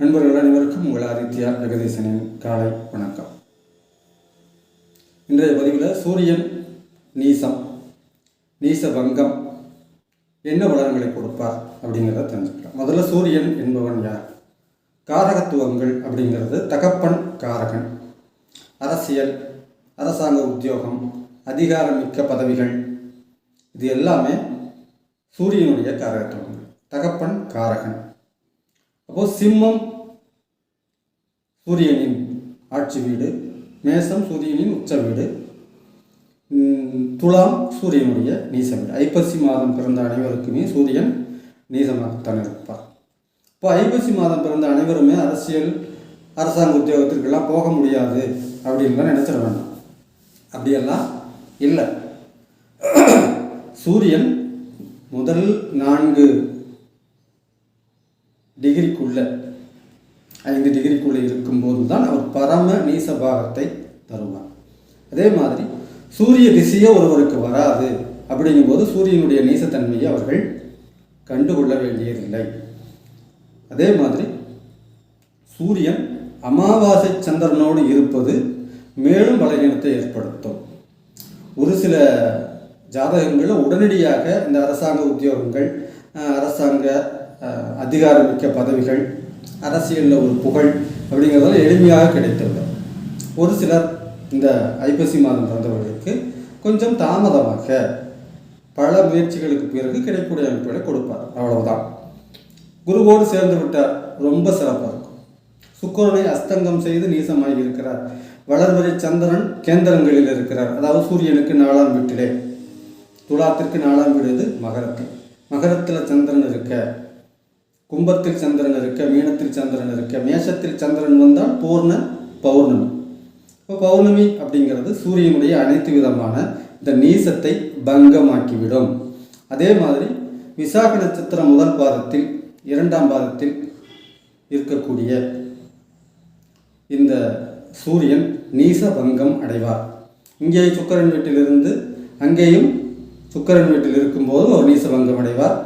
நண்பர்கள் அனைவருக்கும் உங்கள் ஆதித்யா ஜெகதீசனின் காலை வணக்கம். இன்றைய பதிவில் சூரியன் நீசம் நீச பங்கம் என்ன பலன்களை கொடுப்பார் அப்படிங்கிறத தெரிஞ்சுக்கலாம். முதல்ல சூரியன் என்பவன் யார்? காரகத்துவங்கள் அப்படிங்கிறது தகப்பன் காரகன் அரசியல் அரசாங்க உத்தியோகம் அதிகாரமிக்க பதவிகள் இது எல்லாமே சூரியனுடைய காரகத்துவங்கள் தகப்பன் காரகன். அப்போ சிம்மம் சூரியனின் ஆட்சி வீடு மேசம் சூரியனின் உச்ச வீடு துலாம் சூரியனுடைய நீச வீடு. ஐப்பசி மாதம் பிறந்த அனைவருக்குமே சூரியன் நீசமாகத்தான் இருப்பார். இப்போ ஐப்பசி மாதம் பிறந்த அனைவருமே அரசியல் அரசாங்க உத்தியோகத்திற்கெல்லாம் போக முடியாது அப்படின்லாம் நினச்சிட வேண்டாம். அப்படியெல்லாம் இல்லை. சூரியன் முதல் நான்கு டிகிரிக்குள்ள ஐந்து டிகிரிக்குள்ள இருக்கும்போது தான் அவர் பரம நீச பாகத்தை தருவார். அதே மாதிரி சூரிய திசையே ஒருவருக்கு வராது அப்படிங்கும்போது சூரியனுடைய நீசத்தன்மையை அவர்கள் கண்டுகொள்ள வேண்டியதில்லை. அதே மாதிரி சூரியன் அமாவாசை சந்திரனோடு இருப்பது மேலும் பலவீனத்தை ஏற்படுத்தும். ஒரு சில ஜாதகங்களில் உடனடியாக இந்த அரசாங்க உத்தியோகங்கள் அரசாங்க அதிகாரமிக்க பதவிகள் அரசியலில் ஒரு புகழ் அப்படிங்கிறதெல்லாம் எளிமையாக கிடைத்தது ஒரு சிலர் இந்த ஐப்பசி மாதம் பிறந்தவர்களுக்கு கொஞ்சம் தாமதமாக பல முயற்சிகளுக்கு பிறகு கிடைக்கக்கூடிய அமைப்புகளை கொடுப்பார். அவ்வளவுதான். குருவோடு சேர்ந்து விட்டார். ரொம்ப சிறப்பாக இருக்கும். சுக்கரனை அஸ்தங்கம் செய்து நீசமாகி இருக்கிறார். வளர்வரை சந்திரன் கேந்திரங்களில் இருக்கிறார். அதாவது சூரியனுக்கு நாலாம் வீட்டிலே. துலாத்திற்கு நாலாம் வீடு இது மகரத்தில். மகரத்தில் சந்திரன் இருக்க கும்பத்தில் சந்திரன் இருக்க மீனத்தில் சந்திரன் இருக்க மேஷத்தில் சந்திரன் வந்தால் பூர்ண பௌர்ணமி. இப்போ பௌர்ணமி அப்படிங்கிறது சூரியனுடைய அனைத்து விதமான இந்த நீசத்தை பங்கமாக்கிவிடும். அதே மாதிரி விசாக நட்சத்திரம் முதல் பாதத்தில் இரண்டாம் பாதத்தில் இருக்கக்கூடிய இந்த சூரியன் நீச பங்கம் அடைவார். இங்கே சுக்கரன் வீட்டிலிருந்து அங்கேயும் சுக்கரன் வீட்டில் இருக்கும்போது அவர் நீச பங்கம் அடைவார்.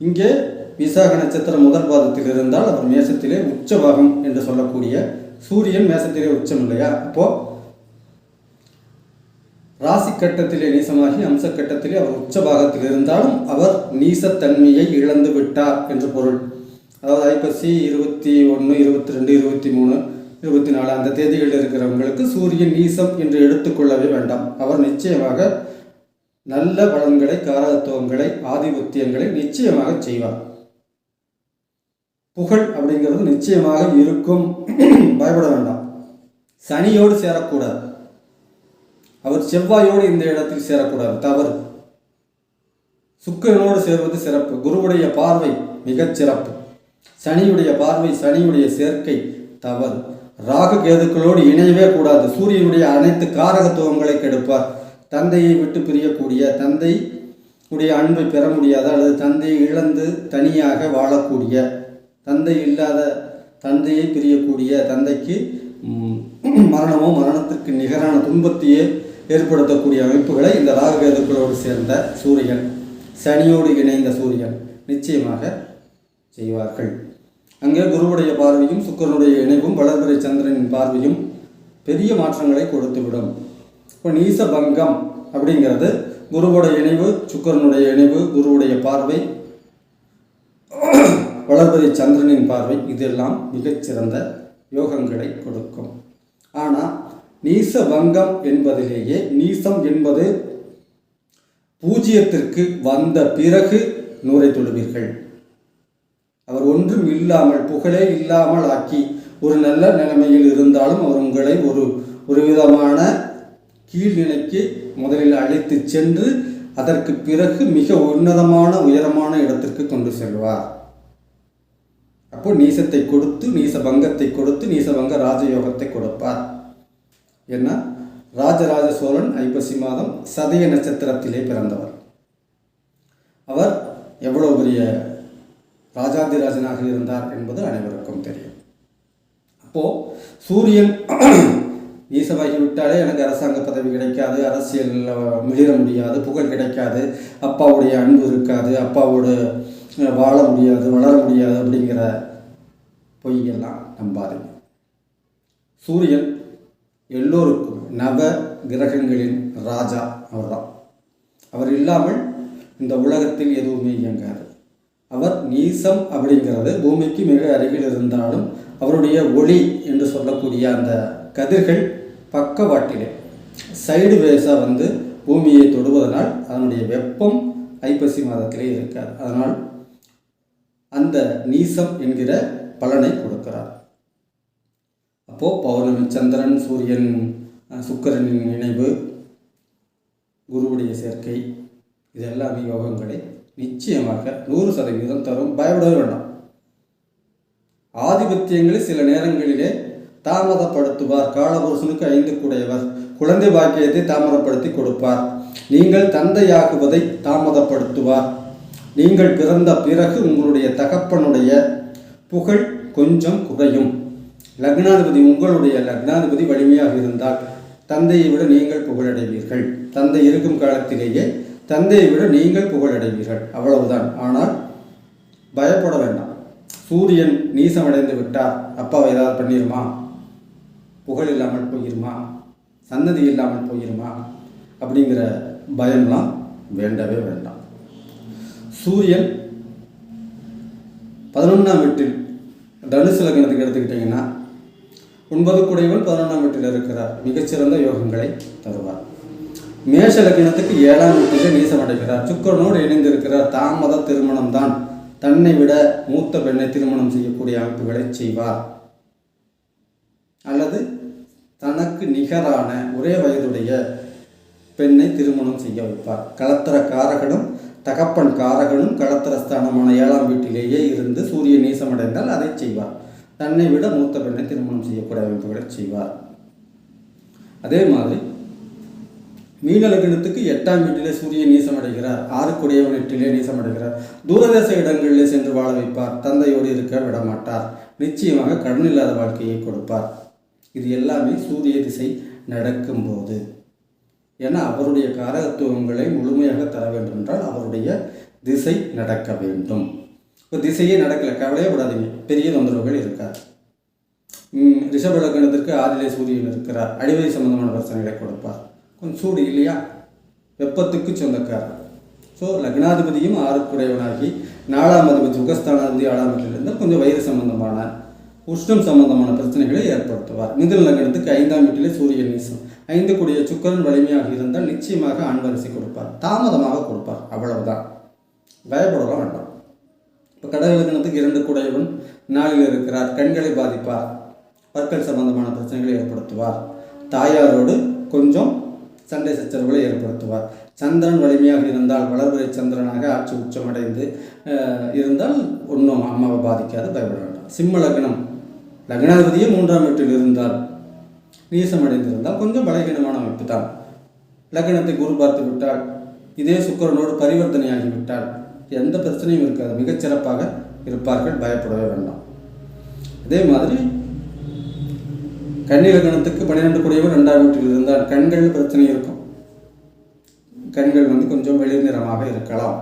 இங்கே விசாக நட்சத்திரம் முதல் பாதத்தில் இருந்தால் அவர் மேசத்திலே உச்சபாகம் என்று சொல்லக்கூடிய சூரியன் மேசத்திலே உச்சம் இல்லையா அப்போ ராசி கட்டத்திலே நீசமாகி அம்ச கட்டத்திலே அவர் உச்ச பாகத்தில் இருந்தாலும் அவர் நீசத்தன்மையை இழந்து விட்டார் என்று பொருள். அதாவது ஐப்பசி இருபத்தி ஒன்று இருபத்தி ரெண்டு இருபத்தி மூணு இருபத்தி நாலு அந்த தேதிகளில் இருக்கிறவங்களுக்கு சூரியன் நீசம் என்று எடுத்துக்கொள்ளவே வேண்டாம். அவர் நிச்சயமாக நல்ல பலன்களை காரகத்துவங்களை ஆதிபத்தியங்களை நிச்சயமாக செய்வார். புகழ் அப்படிங்கிறது நிச்சயமாக இருக்கும். பயப்பட வேண்டாம். சனியோடு சேரக்கூடாது. அவர் செவ்வாயோடு இந்த இடத்தில் சேரக்கூடாது. தவறு. சுக்கிரனோடு சேர்வது சிறப்பு. குருவுடைய பார்வை மிகச் சிறப்பு. சனியுடைய பார்வை சனியுடைய சேர்க்கை தவறு. ராகு கேதுக்களோடு இணையவே கூடாது. சூரியனுடைய அனைத்து காரகத்துவங்களை கெடுப்பார். தந்தையை விட்டு பிரியக்கூடிய தந்தை உடைய அன்பை பெற முடியாத அல்லது தந்தையை இழந்து தனியாக வாழக்கூடிய தந்தை இல்லாத தந்தையை பிரியக்கூடிய தந்தைக்கு மரணமோ மரணத்திற்கு நிகரான துன்பத்தையே ஏற்படுத்தக்கூடிய அமைப்புகளை இந்த ராகுகேதுக்களோடு சேர்ந்த சூரியன் சனியோடு இணைந்த சூரியன் நிச்சயமாக செய்வார்கள். அங்கே குருவுடைய பார்வையும் சுக்கரனுடைய இணைவும் வளர்பிறை சந்திரனின் பார்வையும் பெரிய மாற்றங்களை கொடுத்துவிடும். இப்போ நீச பங்கம் அப்படிங்கிறது குருவுடைய இணைவு சுக்கரனுடைய இணைவு குருவுடைய பார்வை வளர்பதி சந்திரனின் பார்வை இதெல்லாம் மிகச்சிறந்த யோகங்களை கொடுக்கும். ஆனால் நீச வங்கம் என்பதிலேயே நீசம் என்பது பூஜ்ஜியத்திற்கு வந்த பிறகு நூரை தொழுவீர்கள். அவர் ஒன்றும் இல்லாமல் புகழே இல்லாமல் ஆக்கி ஒரு நல்ல நிலைமையில் இருந்தாலும் அவர் உங்களை ஒரு ஒரு விதமான கீழ்நிலைக்கு முதலில் அழைத்து சென்று அதற்கு பிறகு மிக உன்னதமான உயரமான இடத்திற்கு கொண்டு செல்வார். அப்போ நீசத்தை கொடுத்து நீச பங்கத்தை கொடுத்து நீசபங்க ராஜயோகத்தை கொடுப்பார். ஏன்னா ராஜராஜ சோழன் ஐப்பசி மாதம் சதய நட்சத்திரத்திலே பிறந்தவர். அவர் எவ்வளோ பெரிய ராஜாதிராஜனாக இருந்தார் என்பது அனைவருக்கும் தெரியும். அப்போ சூரியன் நீசமாகிவிட்டாலே எனக்கு அரசாங்க பதவி கிடைக்காது அரசியலில் மிளிர முடியாது புகழ் கிடைக்காது அப்பாவுடைய அன்பு இருக்காது அப்பாவோட வாழ முடியாது வளர முடியாது அப்படிங்கிற பொய்யெல்லாம் நம்பாதீங்க சூரியன் எல்லோருக்கும் நவ கிரகங்களின் ராஜா அவர்தான். அவர் இல்லாமல் இந்த உலகத்தில் எதுவுமே இயங்காது. அவர் நீசம் அப்படிங்கிறது பூமிக்கு மிக அருகில் இருந்தாலும் அவருடைய ஒளி என்று சொல்லக்கூடிய அந்த கதிர்கள் பக்கவாட்டிலே சைடு வேஸாக வந்து பூமியை தொடுவதனால் அதனுடைய வெப்பம் ஐப்பசி மாதத்திலே இருக்காது. அதனால் அந்த நீசம் என்கிற பலனை கொடுக்கிறார். அப்போது பௌர்ணமி சந்திரன் சூரியன் சுக்கரனின் நினைவு இணைவு குருவுடைய சேர்க்கை இதெல்லாம் யோகங்களை நிச்சயமாக நூறு சதவீதம் தரும். பயப்படவே வேண்டாம். ஆதிபத்தியங்களில் சில நேரங்களிலே தாமதப்படுத்துவார். காலபுருஷனுக்கு ஐந்து கூடையவர். குழந்தை பாக்கியத்தை தாமதப்படுத்தி கொடுப்பார். நீங்கள் தந்தையாகுவதை தாமதப்படுத்துவார். நீங்கள் பிறந்த பிறகு உங்களுடைய தகப்பனுடைய புகழ் கொஞ்சம் குறையும். லக்னாதிபதி உங்களுடைய லக்னாதிபதி வலிமையாக இருந்தால் தந்தையை விட நீங்கள் புகழடைவீர்கள். தந்தை இருக்கும் காலத்திலேயே தந்தையை விட நீங்கள் புகழடைவீர்கள். அவ்வளவுதான். ஆனால் பயப்பட வேண்டாம். சூரியன் நீசமடைந்து விட்டார். அப்பாவை ஏதாவது பண்ணிடுமா புகழ் இல்லாமல் போயிருமா? சன்னதி இல்லாமல் போயிருமா? அப்படிங்கிற பயம்லாம் வேண்டவே வேண்டாம். சூரியன் பதினொன்றாம் வீட்டில் தனுசு லக்னத்துக்கு எடுத்துக்கிட்டிங்கன்னா ஒன்பது குடைவன் பதினொன்றாம் வீட்டில் இருக்கிறார். மிகச்சிறந்த யோகங்களை தருவார். மேஷ லக்னத்துக்கு ஏழாம் வீட்டில் நீசமடைகிறார் சுக்கரனோடு இணைந்திருக்கிறார். தாமத திருமணம் தான் தன்னை விட மூத்த பெண்ணை திருமணம் செய்யக்கூடிய அமைப்புகளை செய்வார். அல்லது தனக்கு நிகரான ஒரே வயதுடைய பெண்ணை திருமணம் செய்ய வைப்பார். கலத்தர காரகனும் தகப்பன் காரகனும் களத்திரஸ்தானமான ஏழாம் வீட்டிலேயே இருந்து சூரிய நீசமடைந்தால் அதை செய்வார். தன்னை விட மூத்த பெண்ணை திருமணம் செய்யக்கூடிய அமைப்புகளை செய்வார். அதே மாதிரி மீன லக்னத்துக்கு எட்டாம் வீட்டிலே சூரியன் நீசமடைகிறார். ஆறுக்குடைய வீட்டிலே நீசமடைகிறார். தூரதேச இடங்களிலே சென்று வாழ வைப்பார். தந்தையோடு இருக்க விடமாட்டார். நிச்சயமாக கடன் இல்லாத வாழ்க்கையை கொடுப்பார். இது எல்லாமே சூரிய திசை நடக்கும்போது. ஏன்னா அவருடைய காரகத்துவங்களை முழுமையாக தர வேண்டும் என்றால் அவருடைய திசை நடக்க வேண்டும். இப்போ திசையே நடக்கல கவலையே விடாதீங்க பெரிய தொந்தரவுகள் இருக்காது. ரிஷப லக்னத்திற்கு ஆதிலே சூரியன் இருக்கிறார். அடிவரி சம்பந்தமான பிரச்சனைகளை கொடுப்பார். கொஞ்சம் சூடு இல்லையா? வெப்பத்துக்கு சொந்தக்காரர். ஸோ லக்னாதிபதியும் ஆறுக்குடையவனாகி நாலாம் அதிபதி சுகஸ்தானாதிபதி ஆறாம் கொஞ்சம் வயிறு சம்பந்தமான உஷ்ணம் சம்பந்தமான பிரச்சனைகளை ஏற்படுத்துவார். மிதுன லக்னத்துக்கு ஐந்தாம் வீட்டிலே சூரியன் நீசம் ஐந்து கூடிய சுக்கரன் வலிமையாக இருந்தால் நிச்சயமாக ஆண் வரிசை கொடுப்பார். தாமதமாக கொடுப்பார். அவ்வளவுதான். பயப்படலாம் வேண்டாம். இப்போ கடக லக்னத்துக்கு இரண்டு கூடையவன் நாளில் இருக்கிறார். கண்களை பாதிப்பார். பற்கள் சம்பந்தமான பிரச்சனைகளை ஏற்படுத்துவார். தாயாரோடு கொஞ்சம் சண்டை சச்சரவுகளை ஏற்படுத்துவார். சந்திரன் வலிமையாக இருந்தால் வளர்வரை சந்திரனாக ஆட்சி உச்சமடைந்து இருந்தால் ஒன்றும் அம்மாவை பாதிக்காது பயப்பட வேண்டாம். சிம்ம லக்னம் லக்னாதிபதியும் மூன்றாம் வீட்டில் இருந்தால் நீசமடைந்திருந்தால் கொஞ்சம் பலகீனமான அமைப்பு தான் லக்னத்தை குரு பார்த்து விட்டால் இதே சுக்கரனோடு பரிவர்த்தனையாகி விட்டால் எந்த பிரச்சனையும் இருக்காது. மிகச்சிறப்பாக இருப்பார்கள் பயப்படவே வேண்டாம். அதே மாதிரி கன்னி லக்னத்துக்கு பன்னிரெண்டு கூடியவர் ரெண்டாம் வீட்டில் இருந்தால் கண்கள் பிரச்சனை இருக்கும். கண்கள் வந்து கொஞ்சம் வெளிர் நிறமாக இருக்கலாம்.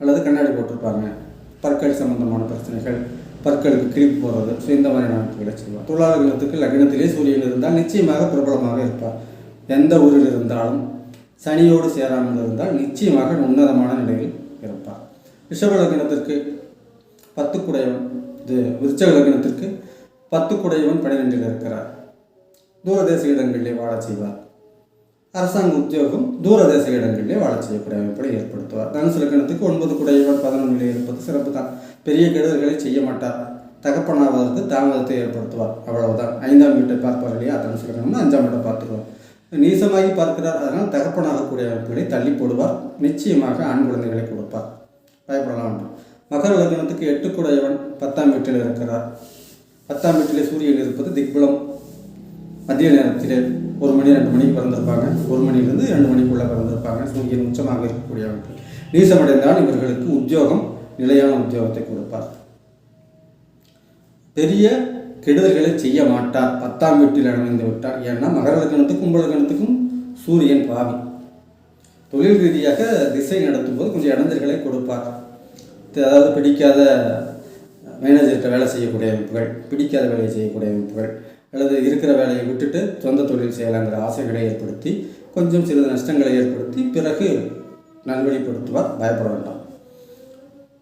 அல்லது கண்ணாடி போட்டிருப்பாங்க. பற்கள் சம்பந்தமான பிரச்சனைகள் பற்களுக்கு கிழிப்பு போகிறது ஸோ இந்த மாதிரியான அமைப்புகளை செய்வார் தொழிலாளர் லக்னத்துக்கு லக்னத்திலே சூரியன் இருந்தால் நிச்சயமாக பிரபலமாக இருப்பார். எந்த ஊரில் இருந்தாலும் சனியோடு சேராமல் இருந்தால் நிச்சயமாக உன்னதமான நிலையில் இருப்பார். ரிஷப லக்னத்திற்கு பத்து குடையவன் இது விருச்சக லக்னத்திற்கு பத்து குடையவன் பனிரெண்டில் இருக்கிறார். தூரதேச இடங்களிலே வாழச் செய்வார். அரசாங்க உத்தியோகம் தூரதேச இடங்களிலே வாழச் செய்யக்கூடிய அமைப்பை ஏற்படுத்துவார். தனுசு கணத்துக்கு ஒன்பது குடையவன் பதினொன்றிலே இருப்பது சிறப்பு தான். பெரிய கெடுதல்களை செய்ய மாட்டார். தகப்பனாவதற்கு தாமதத்தை ஏற்படுத்துவார். அவ்வளவுதான். ஐந்தாம் வீட்டை பார்ப்பார் இல்லையா தனுசு லக்னம்னு அஞ்சாம் வீட்டை பார்த்துருவார் நீசமாகி பார்க்கிறார். அதனால் தகப்பனாகக்கூடிய அமைப்புகளை தள்ளி போடுவார். நிச்சயமாக ஆண் குழந்தைகளை கொடுப்பார். பயப்படலாம். மகர லக்னத்துக்கு எட்டு குடையவன் பத்தாம் வீட்டில் இருக்கிறார். பத்தாம் வீட்டிலே சூரியன் இருப்பது திக்பலம். மதிய நேரத்தில் ஒரு மணி ரெண்டு மணிக்கு பிறந்திருப்பாங்க. ஒரு மணிலேருந்து ரெண்டு மணிக்குள்ளே பிறந்திருப்பாங்க. சூரியன் உச்சமாக இருக்கக்கூடியவர்கள். நீசமடைந்தால் இவர்களுக்கு உத்தியோகம் நிலையான உத்தியோகத்தை கொடுப்பார். பெரிய கெடுதல்களை செய்ய மாட்டார். பத்தாம் வீட்டில் அடைந்து விட்டார். ஏன்னா மகர லக்னத்துக்கும் கும்ப லக்னத்துக்கும் சூரியன் பாவி. தொழில் ரீதியாக திசை நடத்தும் போது கொஞ்சம் இடைஞ்சல்களை கொடுப்பார். அதாவது பிடிக்காத மேனேஜர்கிட்ட வேலை செய்யக்கூடிய அமைப்புகள் பிடிக்காத வேலையை செய்யக்கூடிய அமைப்புகள் அல்லது இருக்கிற வேலையை விட்டுட்டு சொந்த தொழில் செய்யலாங்கிற ஆசைகளை ஏற்படுத்தி கொஞ்சம் சிறிது நஷ்டங்களை ஏற்படுத்தி பிறகு நல்வழிப்படுத்துவார். பயப்பட வேண்டாம்.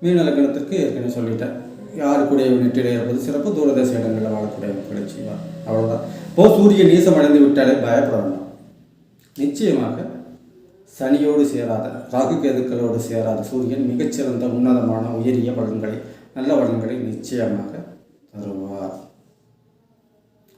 மீன லக்னத்திற்கு ஏற்கனவே சொல்லிட்டேன். யாருக்குடைய நெற்றிலே இருப்பது சிறப்பு. தூரதேச இடங்களில் வாழக்கூடிய மக்களை செய்வார். அவ்வளோதான் இப்போ சூரியன் நீசம் அடைந்து விட்டாலே பயப்பட வேண்டாம். நிச்சயமாக சனியோடு சேராத ராகு கேதுக்களோடு சேராத சூரியன் மிகச்சிறந்த உன்னதமான உயரிய பலன்களை நல்ல பலன்களை நிச்சயமாக தருவார்.